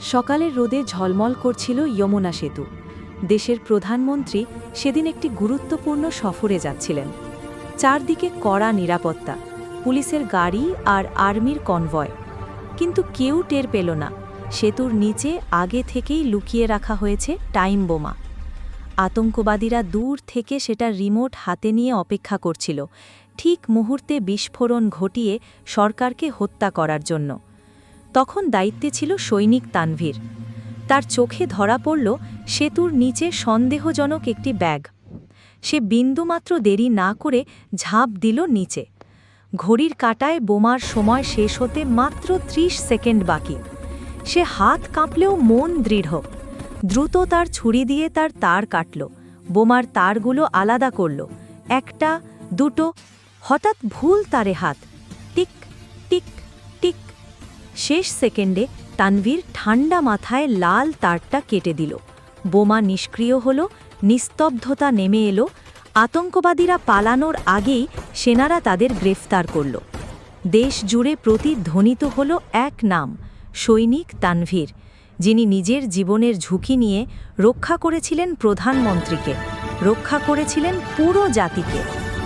সকালের রোদে ঝলমল করছিল যমুনা সেতু। দেশের প্রধানমন্ত্রী সেদিন একটি গুরুত্বপূর্ণ সফরে যাচ্ছিলেন। চারদিকে কড়া নিরাপত্তা, পুলিশের গাড়ি আর আর্মির কনভয়। কিন্তু কেউ টের পেল না, সেতুর নিচে আগে থেকেই লুকিয়ে রাখা হয়েছে টাইম বোমা। আতঙ্কবাদীরা দূর থেকে সেটা রিমোট হাতে নিয়ে অপেক্ষা করছিল, ঠিক মুহূর্তে বিস্ফোরণ ঘটিয়ে সরকারকে হত্যা করার জন্য। তখন দায়িত্বে ছিল সৈনিক তানভীর। তার চোখে ধরা পড়ল সেতুর নিচে সন্দেহজনক একটি ব্যাগ। সে বিন্দুমাত্র দেরি না করে ঝাঁপ দিল নিচে। ঘড়ির কাটায় বোমার সময় শেষ হতে মাত্র ত্রিশ সেকেন্ড বাকি। সে হাত কাঁপলেও মন দৃঢ়। দ্রুত তার ছুরি দিয়ে তার তার কাটল। বোমার তারগুলো আলাদা করল। একটা, দুটো, হঠাৎ ভুল তারে হাত। টিক শেষ সেকেন্ডে তানভীর ঠান্ডা মাথায় লাল তারটা কেটে দিল। বোমা নিষ্ক্রিয় হল, নিস্তব্ধতা নেমে এলো, আতঙ্কবাদীরা পালানোর আগেই সেনারা তাদের গ্রেফতার করল। দেশ জুড়ে প্রতিধ্বনিত হল এক নাম, সৈনিক তানভীর, যিনি নিজের জীবনের ঝুঁকি নিয়ে রক্ষা করেছিলেন প্রধানমন্ত্রীকে, রক্ষা করেছিলেন পুরো জাতিকে।